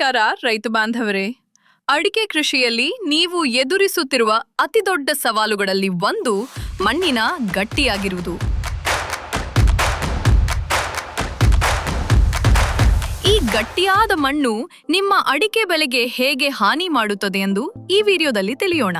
ನಮಸ್ಕಾರ, ರೈತ ಬಾಂಧವರೇ. ಅಡಿಕೆ ಕೃಷಿಯಲ್ಲಿ ನೀವು ಎದುರಿಸುತ್ತಿರುವ ಅತಿದೊಡ್ಡ ಸವಾಲುಗಳಲ್ಲಿ ಒಂದು, ಮಣ್ಣಿನ ಗಟ್ಟಿಯಾಗಿರುವುದು. ಈ ಗಟ್ಟಿಯಾದ ಮಣ್ಣು ನಿಮ್ಮ ಅಡಿಕೆ ಬೆಲೆಗೆ ಹೇಗೆ ಹಾನಿ ಮಾಡುತ್ತದೆ ಎಂದು ಈ ವಿಡಿಯೋದಲ್ಲಿ ತಿಳಿಯೋಣ.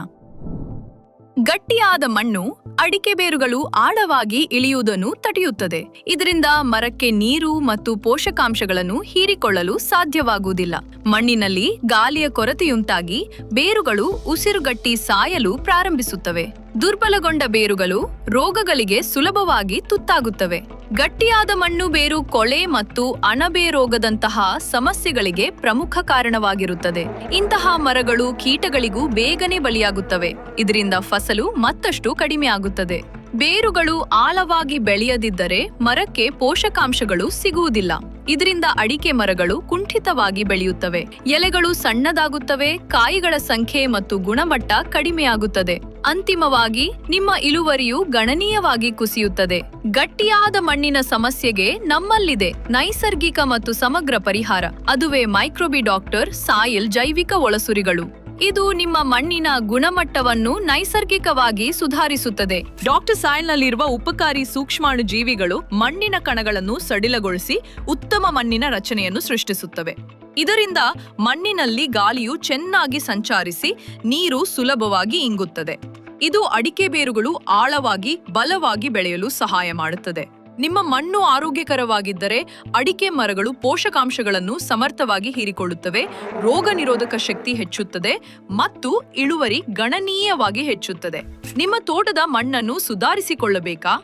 ಗಟ್ಟಿಯಾದ ಮಣ್ಣು ಅಡಿಕೆ ಬೇರುಗಳು ಆಳವಾಗಿ ಇಳಿಯುವುದನ್ನು ತಡೆಯುತ್ತದೆ. ಇದರಿಂದ ಮರಕ್ಕೆ ನೀರು ಮತ್ತು ಪೋಷಕಾಂಶಗಳನ್ನು ಹೀರಿಕೊಳ್ಳಲು ಸಾಧ್ಯವಾಗುವುದಿಲ್ಲ. ಮಣ್ಣಿನಲ್ಲಿ ಗಾಳಿಯ ಕೊರತೆಯುಂಟಾಗಿ ಬೇರುಗಳು ಉಸಿರುಗಟ್ಟಿ ಸಾಯಲು ಪ್ರಾರಂಭಿಸುತ್ತವೆ. ದುರ್ಬಲಗೊಂಡ ಬೇರುಗಳು ರೋಗಗಳಿಗೆ ಸುಲಭವಾಗಿ ತುತ್ತಾಗುತ್ತವೆ. ಗಟ್ಟಿಯಾದ ಮಣ್ಣು ಬೇರು ಕೊಳೆ ಮತ್ತು ಅಣಬೆ ರೋಗದಂತಹ ಸಮಸ್ಯೆಗಳಿಗೆ ಪ್ರಮುಖ ಕಾರಣವಾಗಿರುತ್ತದೆ. ಇಂತಹ ಮರಗಳು ಕೀಟಗಳಿಗೂ ಬೇಗನೆ ಬಲಿಯಾಗುತ್ತವೆ. ಇದರಿಂದ ಫಸಲು ಮತ್ತಷ್ಟು ಕಡಿಮೆ ಆಗುತ್ತದೆ ಬೇರುಗಳು ಆಳವಾಗಿ ಬೆಳೆಯದಿದ್ದರೆ ಮರಕ್ಕೆ ಪೋಷಕಾಂಶಗಳು ಸಿಗುವುದಿಲ್ಲ. ಇದರಿಂದ ಅಡಿಕೆ ಮರಗಳು ಕುಂಠಿತವಾಗಿ ಬೆಳೆಯುತ್ತವೆ. ಎಲೆಗಳು ಸಣ್ಣದಾಗುತ್ತವೆ, ಕಾಯಿಗಳ ಸಂಖ್ಯೆ ಮತ್ತು ಗುಣಮಟ್ಟ ಕಡಿಮೆಯಾಗುತ್ತದೆ. ಅಂತಿಮವಾಗಿ, ನಿಮ್ಮ ಇಳುವರಿಯು ಗಣನೀಯವಾಗಿ ಕುಸಿಯುತ್ತದೆ. ಗಟ್ಟಿಯಾದ ಮಣ್ಣಿನ ಸಮಸ್ಯೆಗೆ ನಮ್ಮಲ್ಲಿದೆ ನೈಸರ್ಗಿಕ ಮತ್ತು ಸಮಗ್ರ ಪರಿಹಾರ. ಅದುವೇ ಮೈಕ್ರೋಬಿ ಡಾಕ್ಟರ್ ಸಾಯಿಲ್ ಜೈವಿಕ ಒಳಸುರಿಗಳು. ಇದು ನಿಮ್ಮ ಮಣ್ಣಿನ ಗುಣಮಟ್ಟವನ್ನು ನೈಸರ್ಗಿಕವಾಗಿ ಸುಧಾರಿಸುತ್ತದೆ. ಡಾಕ್ಟರ್ ಸಾಯಿಲ್ನಲ್ಲಿರುವ ಉಪಕಾರಿ ಸೂಕ್ಷ್ಮಾಣು ಜೀವಿಗಳು ಮಣ್ಣಿನ ಕಣಗಳನ್ನು ಸಡಿಲಗೊಳಿಸಿ ಉತ್ತಮ ಮಣ್ಣಿನ ರಚನೆಯನ್ನು ಸೃಷ್ಟಿಸುತ್ತವೆ. ಇದರಿಂದ ಮಣ್ಣಿನಲ್ಲಿ ಗಾಳಿಯು ಚೆನ್ನಾಗಿ ಸಂಚಾರಿಸಿ ನೀರು ಸುಲಭವಾಗಿ ಇಂಗುತ್ತದೆ. ಇದು ಅಡಿಕೆ ಬೇರುಗಳು ಆಳವಾಗಿ, ಬಲವಾಗಿ ಬೆಳೆಯಲು ಸಹಾಯ ಮಾಡುತ್ತದೆ. ನಿಮ್ಮ ಮಣ್ಣು ಆರೋಗ್ಯಕರವಾಗಿದ್ದರೆ ಅಡಿಕೆ ಮರಗಳು ಪೋಷಕಾಂಶಗಳನ್ನು ಸಮರ್ಥವಾಗಿ ಹೀರಿಕೊಳ್ಳುತ್ತವೆ, ರೋಗ ನಿರೋಧಕ ಶಕ್ತಿ ಹೆಚ್ಚುತ್ತದೆ ಮತ್ತು ಇಳುವರಿ ಗಣನೀಯವಾಗಿ ಹೆಚ್ಚುತ್ತದೆ. ನಿಮ್ಮ ತೋಟದ ಮಣ್ಣನ್ನು ಸುಧಾರಿಸಿಕೊಳ್ಳಬೇಕಾ?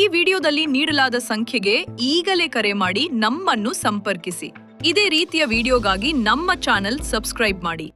ಈ ವಿಡಿಯೋದಲ್ಲಿ ನೀಡಲಾದ ಸಂಖ್ಯೆಗೆ ಈಗಲೇ ಕರೆ ಮಾಡಿ ನಮ್ಮನ್ನು ಸಂಪರ್ಕಿಸಿ. ಇದೇ ರೀತಿಯ ವಿಡಿಯೋಗಾಗಿ ನಮ್ಮ ಚಾನೆಲ್ ಸಬ್ಸ್ಕ್ರೈಬ್ ಮಾಡಿ.